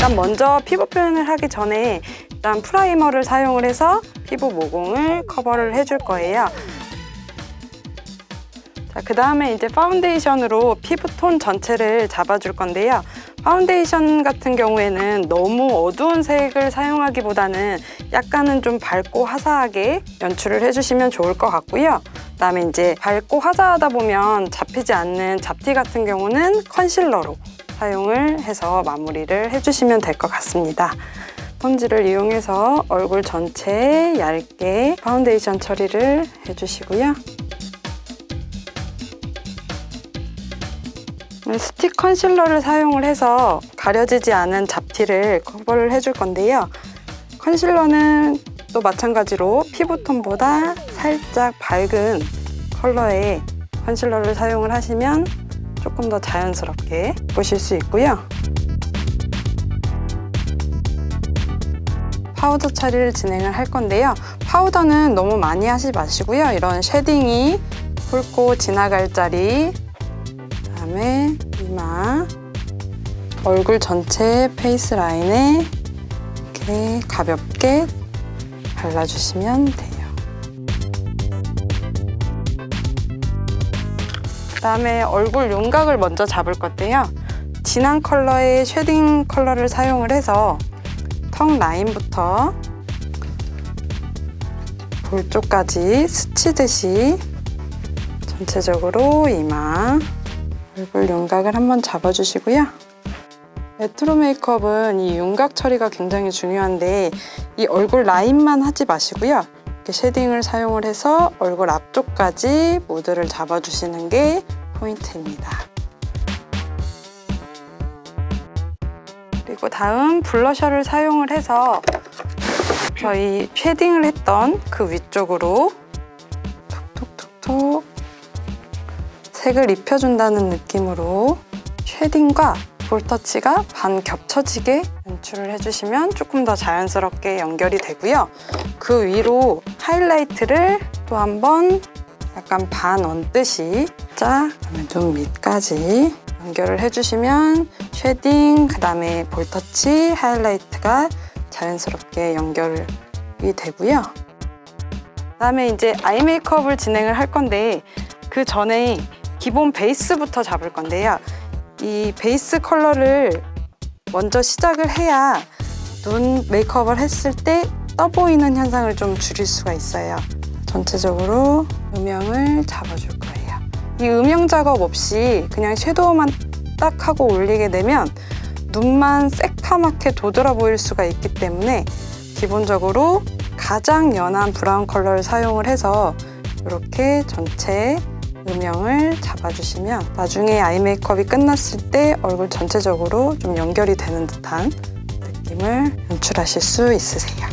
일단 먼저 피부 표현을 하기 전에 일단 프라이머를 사용을 해서 피부 모공을 커버를 해줄 거예요. 자, 그 다음에 이제 파운데이션으로 피부톤 전체를 잡아줄 건데요. 파운데이션 같은 경우에는 너무 어두운 색을 사용하기보다는 약간은 좀 밝고 화사하게 연출을 해주시면 좋을 것 같고요. 그다음에 이제 밝고 화사하다 보면 잡히지 않는 잡티 같은 경우는 컨실러로 사용을 해서 마무리를 해주시면 될 것 같습니다. 스펀지를 이용해서 얼굴 전체에 얇게 파운데이션 처리를 해주시고요. 스틱 컨실러를 사용을 해서 가려지지 않은 잡티를 커버를 해줄 건데요. 컨실러는 또 마찬가지로 피부톤보다 살짝 밝은 컬러의 컨실러를 사용을 하시면 조금 더 자연스럽게 보실 수 있고요. 파우더 처리를 진행을 할 건데요. 파우더는 너무 많이 하지 마시고요. 이런 쉐딩이 훑고 지나갈 자리, 그다음에 이마, 얼굴 전체 페이스 라인에 이렇게 가볍게 발라주시면 돼요. 그다음에 얼굴 윤곽을 먼저 잡을 건데요. 진한 컬러의 쉐딩 컬러를 사용을 해서 턱 라인부터 볼 쪽까지 스치듯이 전체적으로 이마, 얼굴 윤곽을 한번 잡아주시고요. 레트로 메이크업은 이 윤곽 처리가 굉장히 중요한데 이 얼굴 라인만 하지 마시고요. 이렇게 쉐딩을 사용을 해서 얼굴 앞쪽까지 모드를 잡아주시는 게 포인트입니다. 그리고 다음 블러셔를 사용을 해서 저희 쉐딩을 했던 그 위쪽으로 톡톡톡톡 색을 입혀준다는 느낌으로 쉐딩과 볼터치가 반 겹쳐지게 연출을 해주시면 조금 더 자연스럽게 연결이 되고요. 그 위로 하이라이트를 또 한 번 약간 반 얹듯이 자, 그다음에 눈 밑까지 연결을 해주시면 쉐딩, 그 다음에 볼터치, 하이라이트가 자연스럽게 연결이 되고요. 그 다음에 이제 아이 메이크업을 진행을 할 건데 그 전에 기본 베이스부터 잡을 건데요. 이 베이스 컬러를 먼저 시작을 해야 눈 메이크업을 했을 때 떠 보이는 현상을 좀 줄일 수가 있어요. 전체적으로 음영을 잡아줄 거예요. 이 음영 작업 없이 그냥 섀도우만 딱 하고 올리게 되면 눈만 새카맣게 도드라 보일 수가 있기 때문에 기본적으로 가장 연한 브라운 컬러를 사용을 해서 이렇게 전체 음영을 잡아주시면 나중에 아이 메이크업이 끝났을 때 얼굴 전체적으로 좀 연결이 되는 듯한 느낌을 연출하실 수 있으세요.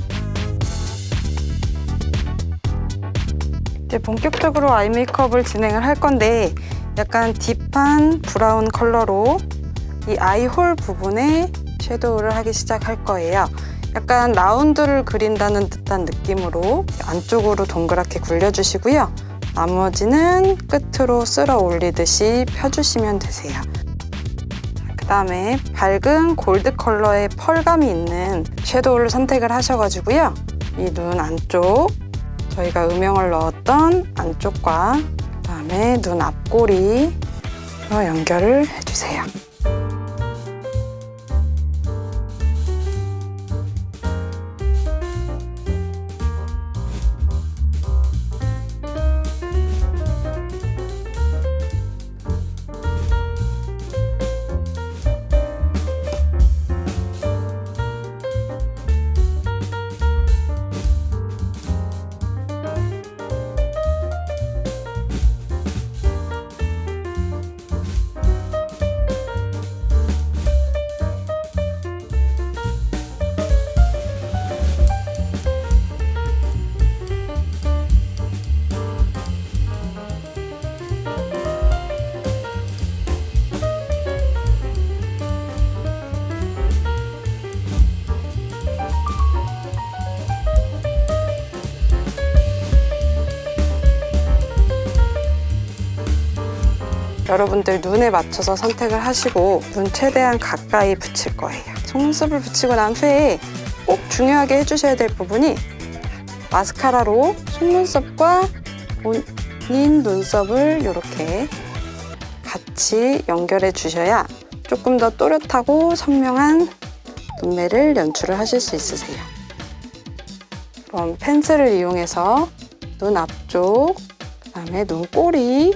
이제 본격적으로 아이 메이크업을 진행을 할 건데 약간 딥한 브라운 컬러로 이 아이홀 부분에 섀도우를 하기 시작할 거예요. 약간 라운드를 그린다는 듯한 느낌으로 안쪽으로 동그랗게 굴려주시고요. 나머지는 끝으로 쓸어 올리듯이 펴주시면 되세요. 그 다음에 밝은 골드 컬러의 펄감이 있는 섀도우를 선택을 하셔가지고요. 이 눈 안쪽, 저희가 음영을 넣었던 안쪽과 그 다음에 눈 앞꼬리 연결을 해주세요. 여러분들 눈에 맞춰서 선택을 하시고 눈 최대한 가까이 붙일 거예요. 속눈썹을 붙이고 난 후에 꼭 중요하게 해주셔야 될 부분이 마스카라로 속눈썹과 본인 눈썹을 이렇게 같이 연결해 주셔야 조금 더 또렷하고 선명한 눈매를 연출을 하실 수 있으세요. 그럼 펜슬을 이용해서 눈 앞쪽, 그 다음에 눈꼬리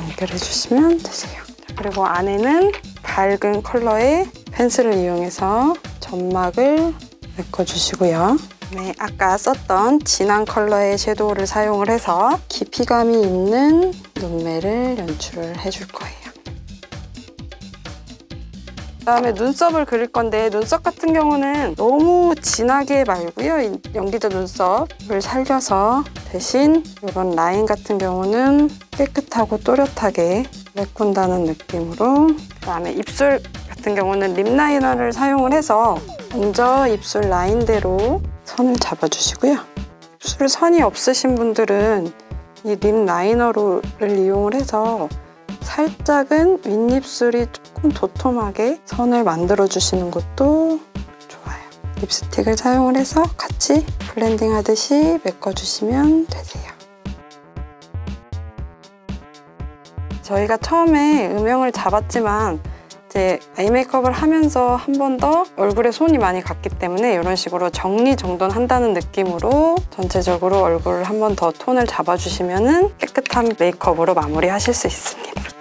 연결해 주시면 되세요. 자, 그리고 안에는 밝은 컬러의 펜슬을 이용해서 점막을 메꿔주시고요. 네, 아까 썼던 진한 컬러의 섀도우를 사용을 해서 깊이감이 있는 눈매를 연출을 해줄 거예요. 그다음에 눈썹을 그릴 건데 눈썹 같은 경우는 너무 진하게 말고요. 이 연기자 눈썹을 살려서 대신 이런 라인 같은 경우는 깨끗하고 또렷하게 메꾼다는 느낌으로 그다음에 입술 같은 경우는 립 라이너를 사용을 해서 먼저 입술 라인대로 선을 잡아주시고요. 입술 선이 없으신 분들은 이 립 라이너를 이용을 해서 살짝은 윗입술이 조금 도톰하게 선을 만들어 주시는 것도 좋아요. 립스틱을 사용을 해서 같이 블렌딩 하듯이 메꿔주시면 되세요. 저희가 처음에 음영을 잡았지만 이제 아이 메이크업을 하면서 한 번 더 얼굴에 손이 많이 갔기 때문에 이런 식으로 정리정돈한다는 느낌으로 전체적으로 얼굴을 한 번 더 톤을 잡아주시면 깨끗한 메이크업으로 마무리하실 수 있습니다.